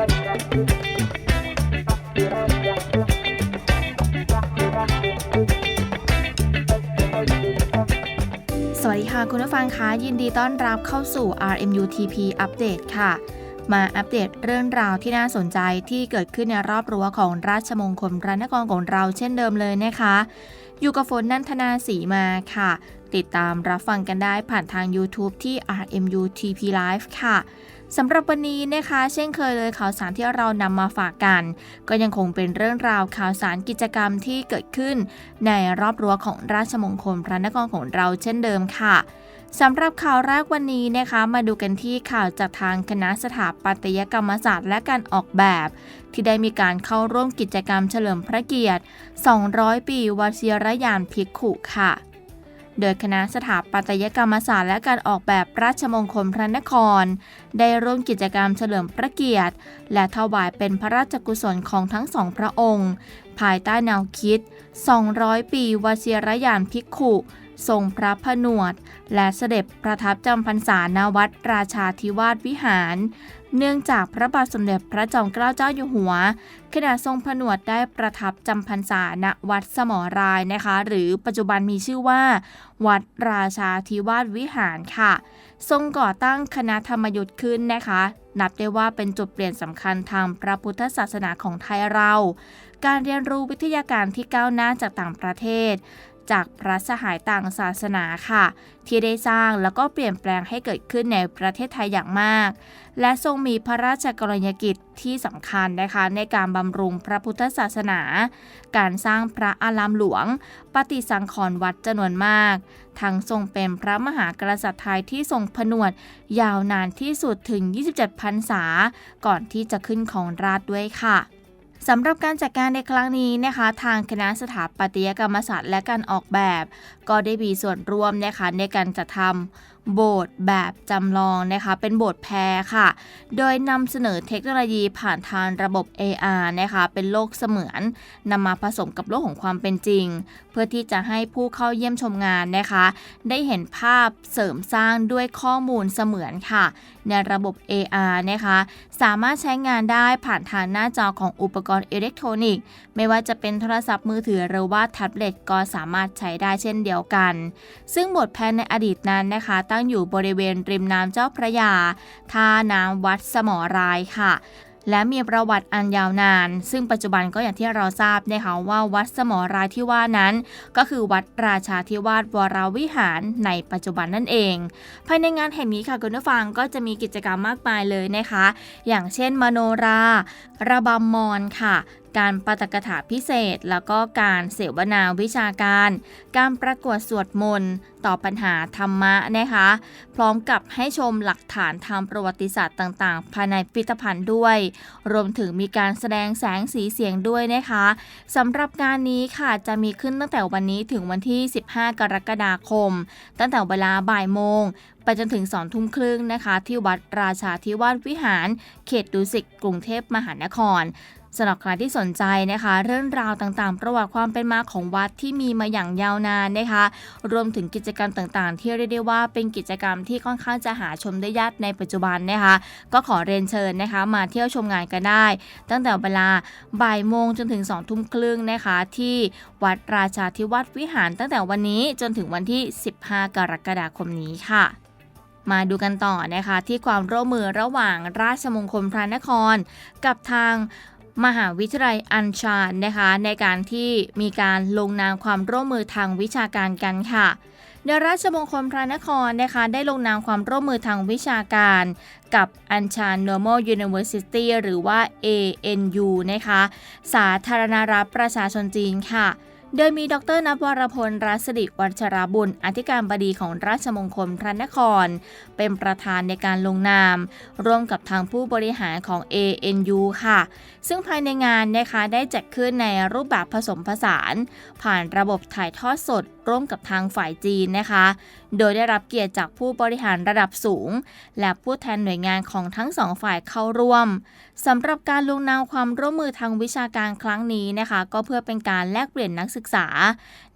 สวัสดีค่ะ คุณผู้ฟังคะยินดีต้อนรับเข้าสู่ RMUTP อัปเดตค่ะ มาอัปเดตเรื่องราวที่น่าสนใจที่เกิดขึ้นในรอบรั้วของราชมงคลพระนครของเราเช่นเดิมเลยนะคะ อยู่กับฝนนันทนาสีมาค่ะ ติดตามรับฟังกันได้ผ่านทาง YouTube ที่ RMUTP Live ค่ะ สำหรับวันนี้นะคะ เช่นเคยเลยข่าวสารที่เรานำมาฝากกัน ก็ยังคงเป็นเรื่องราวข่าวสารกิจกรรมที่เกิดขึ้น ในรอบรั้วของราชมงคลพระนครของเราเช่นเดิมค่ะสำหรับข่าวแรกวันนี้นะคะ มาดูกันที่ข่าวจากทางคณะสถาปัตยกรรมศาสตร์และการออกแบบ ที่ได้มีการเข้าร่วมกิจกรรมเฉลิมพระเกียรติ 200 ปีวชิรยานภิกขุค่ะ โดยคณะสถาปัตยกรรมศาสตร์และการออกแบบราชมงคลพระนคร ได้ร่วมกิจกรรมเฉลิมพระเกียรติ และถวายเป็นพระราชกุศลของทั้งสองพระองค์ ภายใต้แนวคิด 200 ปีวชิรยานภิกขุ ทรงพระผนวด และเสด็จประทับจำพรรษาณวัดราชาธิวาสวิหาร เนื่องจากพระบาทสมเด็จพระจอมเกล้าเจ้าอยู่หัว ขณะทรงผนวดได้ประทับจำพรรษาณวัดสมอรายนะคะ หรือปัจจุบันมีชื่อว่า วัดราชาธิวาสวิหารค่ะ ทรงก่อตั้งคณะธรรมยุทธ์ขึ้นนะคะ นับได้ว่าเป็นจุดเปลี่ยนสำคัญทางพระพุทธศาสนาของไทยเรา การเรียนรู้วิทยาการที่ก้าวหน้าจากต่างประเทศ จากพระสหายต่างศาสนาค่ะ ที่ได้สร้างแล้วก็เปลี่ยนแปลงให้เกิดขึ้นในประเทศไทยอย่างมาก และทรงมีพระราชกรณียกิจที่สำคัญนะคะในการบำรุงพระพุทธศาสนา การสร้างพระอารามหลวง ปฏิสังขรณ์วัดจำนวนมาก ทั้งทรงเป็นพระมหากษัตริย์ไทยที่ทรงผนวดยาวนานที่สุดถึง 27 พรรษา ก่อนที่จะขึ้นของราชด้วยค่ะ สำหรับการจัดการในครั้งนี้นะคะ ทางคณะสถาปัตยกรรมศาสตร์และการออกแบบ ก็ได้มีส่วนร่วมนะคะในการจัดทำโบสถ์แบบจำลองนะคะเป็นโบสถ์แพรค่ะ โดยนำเสนอเทคโนโลยีผ่านทางระบบ AR นะคะเป็นโลกเสมือนนำมาผสมกับโลกของความเป็นจริง เพื่อที่จะให้ผู้เข้าเยี่ยมชมงานนะคะ ได้เห็นภาพเสริมสร้างด้วยข้อมูลเสมือนค่ะ ในระบบ AR นะคะ สามารถใช้งานได้ผ่านทางหน้าจอของอุปกรณ์อิเล็กทรอนิกส์ ไม่ว่าจะเป็นโทรศัพท์มือถือหรือว่าแท็บเล็ตก็สามารถใช้ได้เช่นเดียวกัน ซึ่งบทแพนในอดีตนั้นนะคะตั้งอยู่บริเวณริมน้ำเจ้าพระยา ท่าน้ำวัดสมอรายค่ะและมีประวัติอันยาวนาน ซึ่งปัจจุบันก็อย่างที่เราทราบนะคะว่าวัดสมอรายที่ว่านั้น ก็คือวัดราชาธิวาสวรวิหารในปัจจุบันนั่นเอง ภายในงานแห่งนี้ค่ะคุณผู้ฟังก็จะมีกิจกรรมมากมายเลยนะคะ อย่างเช่นมโนรา ระบำมอนค่ะ การปาฐกถาพิเศษ แล้วก็การเสวนาวิชาการ การประกวดสวดมนต์ตอบปัญหาธรรมะนะคะ พร้อมกับให้ชมหลักฐานทางประวัติศาสตร์ต่างๆ ภายในพิพิธภัณฑ์ด้วย รวมถึงมีการแสดงแสงสีเสียงด้วยนะคะสำหรับงานนี้ค่ะจะมีขึ้นตั้งแต่วันนี้ถึงวันที่ 15 กรกฎาคม ตั้งแต่เวลาบ่ายโมงไปจนถึงสองทุ่มครึ่งนะคะ ที่วัดราชาธิวาสวิหาร เขตดุสิตกรุงเทพมหานคร สำหรับใครที่สนใจนะคะ เรื่องราวต่างๆ ประวัติความเป็นมาของวัดที่มีมาอย่างยาวนานนะคะ รวมถึงกิจกรรมต่างๆ ที่เรียกได้ว่าเป็นกิจกรรมที่ค่อนข้างจะหาชมได้ยากในปัจจุบันนะคะ ก็ขอเรียนเชิญนะคะ มาเที่ยวชมงานกันได้ ตั้งแต่เวลาบ่ายโมงจนถึง2องทุ่มครึ่งนะคะ ที่วัดราชาธิวาสวิหาร ตั้งแต่วันนี้จนถึงวันที่ 15 กรกฎาคมนี้ค่ะมาดูกันต่อนะคะที่ความร่วมมือระหว่างราชมงคลพระนคร กับทาง มหาวิทยาลัยอัญชานนะคะในการที่มีการลงนามความร่วมมือทางวิชาการกันค่ะในราชมงคลพระนครนะคะได้ลงนามความร่วมมือทางวิชาการกับอัญชาน Normal University หรือว่า ANU นะคะสาธารณรัฐประชาชนจีนค่ะ โดยมีดรนภวรพลรัศดิวัชราบุญ อธิการบดีของราชมงคลพระนคร เป็นประธานในการลงนาม ร่วมกับทางผู้บริหารของ ANU ค่ะ ซึ่งภายในงานนะคะได้จัดขึ้นในรูปแบบผสมผสาน ผ่านระบบถ่ายทอดสด ร่วมกับทางฝ่ายจีนนะคะ โดยได้รับเกียรติจากผู้บริหารระดับสูง และผู้แทนหน่วยงานของทั้งสองฝ่ายเข้าร่วมสำหรับการลงนามความร่วมมือทางวิชาการครั้งนี้นะคะ ก็เพื่อเป็นการแลกเปลี่ยนนักศึกษา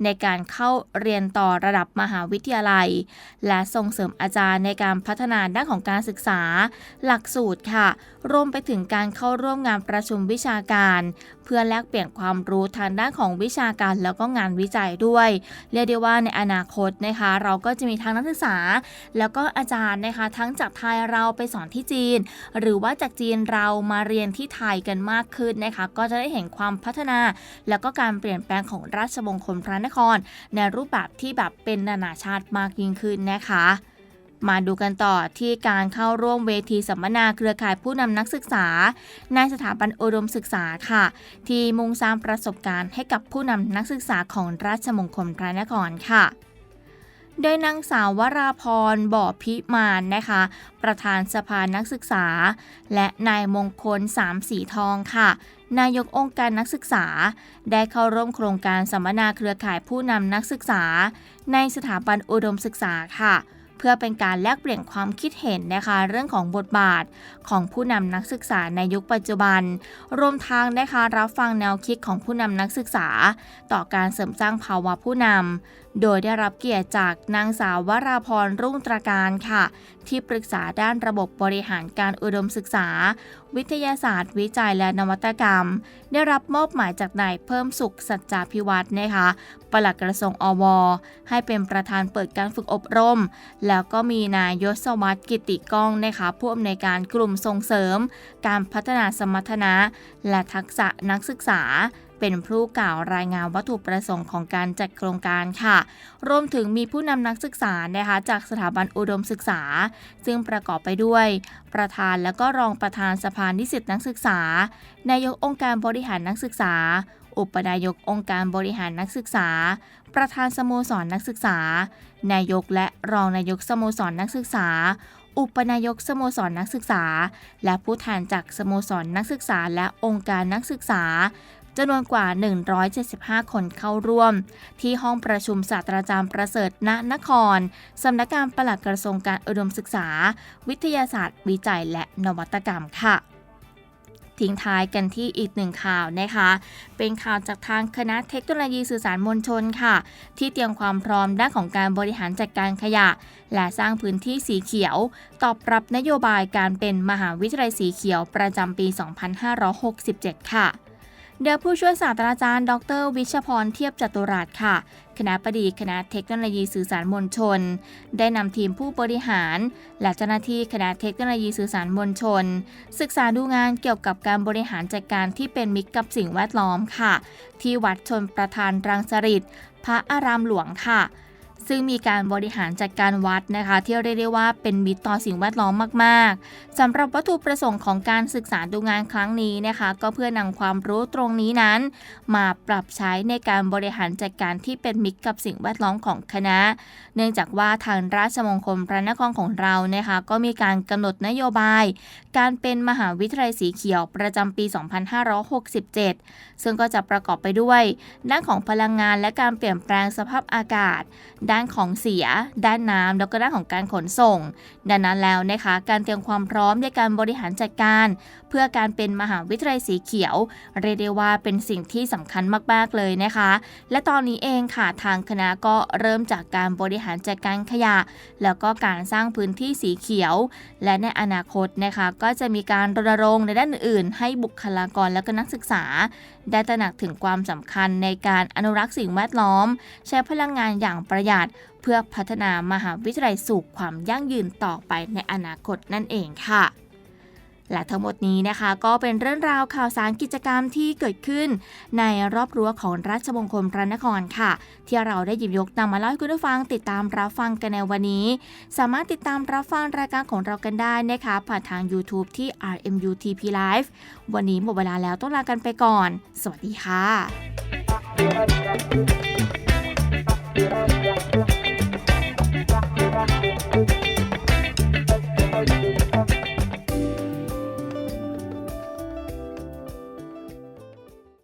ในการเข้าเรียนต่อระดับมหาวิทยาลัย และส่งเสริมอาจารย์ในการพัฒนาด้านของการศึกษา หลักสูตรค่ะ รวมไปถึงการเข้าร่วมงานประชุมวิชาการเพื่อแลกเปลี่ยนความรู้ทางด้านของวิชาการแล้วก็งานวิจัยด้วย เรียกได้ว่าในอนาคตนะคะ เราก็จะมีทั้งนักศึกษา แล้วก็อาจารย์นะคะ ทั้งจากไทยเราไปสอนที่จีน หรือว่าจากจีนเรามาเรียนที่ไทยกันมากขึ้นนะคะ ก็จะได้เห็นความพัฒนา แล้วก็การเปลี่ยนแปลงของราชมงศ์คลพระนคร ในรูปแบบที่แบบเป็นนานาชาติมากยิ่งขึ้นนะคะ มาดูกันต่อที่การเข้าร่วมเวทีสัมมนาเครือข่ายผู้นำนักศึกษา ในสถาบันอุดมศึกษาค่ะ ที่มุ่งสร้างประสบการณ์ให้กับผู้นำนักศึกษาของราชมงคลพระนครค่ะโดยนางสาววราพรบ่อพิมานนะคะ ประธานสภานักศึกษา และนายมงคลสามสีทองค่ะ นายกองค์การนักศึกษา ได้เข้าร่วมโครงการสัมมนาเครือข่ายผู้นำนักศึกษา ในสถาบันอุดมศึกษาค่ะ เพื่อเป็นการแลกเปลี่ยนความคิดเห็นนะคะเรื่องของบทบาทของผู้นำนักศึกษาในยุคปัจจุบัน รวมทางนะคะรับฟังแนวคิดของผู้นำนักศึกษา ต่อการเสริมสร้างภาวะผู้นำ โดยได้รับเกียรติจากนางสาววราพรรุ่งตราการค่ะ ที่ปรึกษาด้านระบบบริหารการอุดมศึกษา วิทยาศาสตร์ วิจัยและนวัตกรรม ได้รับมอบหมายจากนายเพิ่มสุขสัจจาพิวัตรนะคะปลัดกระทรวงอว ให้เป็นประธานเปิดการฝึกอบรม แล้วก็มีนายยศวัตรกิติก้องนะคะผู้อำนวยการกลุ่มส่งเสริม การพัฒนาสมรรถนะ และทักษะนักศึกษา เป็นผู้กล่าวรายงานวัตถุประสงค์ของการจัดโครงการค่ะ รวมถึงมีผู้นำนักศึกษานะคะจากสถาบันอุดมศึกษา ซึ่งประกอบไปด้วย ประธานและก็รองประธานสภานิสิตนักศึกษา นายกองค์การบริหารนักศึกษา อุปนายกองค์การบริหารนักศึกษา ประธานสโมสรนักศึกษา นายกและรองนายกสโมสรนักศึกษาอุปนายกสโมสรนักศึกษา และผู้แทนจากสโมสรนักศึกษาและองค์การนักศึกษา จำนวนกว่า 175 คนเข้าร่วม ที่ห้องประชุมศาสตราจารย์ประเสริฐณนคร สำนักงานปลัดกระทรวงการอุดมศึกษา วิทยาศาสตร์ วิจัยและนวัตกรรมค่ะทิ้งท้ายกันที่อีกหนึ่งข่าวนะคะ เป็นข่าวจากทางคณะเทคโนโลยีสื่อสารมวลชนค่ะ ที่เตรียมความพร้อมด้านของการบริหารจัดการขยะ และสร้างพื้นที่สีเขียว ตอบรับนโยบายการเป็นมหาวิทยาลัยสีเขียวประจำปี 2567 ค่ะ เดี๋ยวผู้ช่วยศาสตราจารย์ ดร วิชพรเทียบจตุรัสค่ะ คณะบดีคณะเทคโนโลยีสื่อสารมวลชน ได้นำทีมผู้บริหาร และเจ้าหน้าที่คณะเทคโนโลยีสื่อสารมวลชน ศึกษาดูงานเกี่ยวกับการบริหารจัดการที่เป็นมิตรกับสิ่งแวดล้อมค่ะ ที่วัดชนประธานรังสฤษพระอารามหลวงค่ะ ซึ่งมีการบริหารจัดการวัดนะคะ ที่เรียกได้ว่าเป็นมิตรต่อสิ่งแวดล้อมมาก ๆสำหรับวัตถุประสงค์ของการศึกษาดูงานครั้งนี้นะคะ ก็เพื่อนำความรู้ตรงนี้นั้น มาปรับใช้ในการบริหารจัดการที่เป็นมิตรกับสิ่งแวดล้อมของคณะ เนื่องจากว่าทางราชมงคลพระนครของเรานะคะ ก็มีการกำหนดนโยบาย การเป็นมหาวิทยาลัยสีเขียวประจำปี 2567 ซึ่งก็จะประกอบไปด้วยด้านของพลังงานและการเปลี่ยนแปลงสภาพอากาศดานของเสีย ด้านน้ำแล้วก็ด้านของการขนส่ง ดังนั้นแล้วนะคะ การเตรียมความพร้อมในการบริหารจัดการ พื่อการเป็นมหาวิทยาลัยสีเขียว เรียกได้ว่าเป็นสิ่งที่สำคัญมากๆเลยนะคะ และตอนนี้เองค่ะทางคณะก็เริ่มจากการบริหารจัดการขยะ แล้วก็การสร้างพื้นที่สีเขียว และในอนาคตนะคะก็จะมีการรณรงค์ในด้านอื่น ให้บุคลากรและก็นักศึกษา ได้ตระหนักถึงความสำคัญในการอนุรักษ์สิ่งแวดล้อม ใช้พลังงานอย่างประหยัดเพื่อพัฒนามหาวิทยาลัยสู่ความยั่งยืนต่อไปในอนาคตนั่นเองค่ะ และทั้งหมดนี้นะคะก็เป็นเรื่องราวข่าวสารกิจกรรมที่เกิดขึ้น ในรอบรั้วของราชมงคลพระนครค่ะ ที่เราได้หยิบยกนำมาเล่าให้คุณผู้ฟังติดตามรับฟังกันในวันนี้ สามารถติดตามรับฟังรายการของเรากันได้นะคะผ่านทาง YouTube ที่ RMUTP Live วันนี้หมดเวลาแล้วต้องลากันไปก่อน สวัสดีค่ะ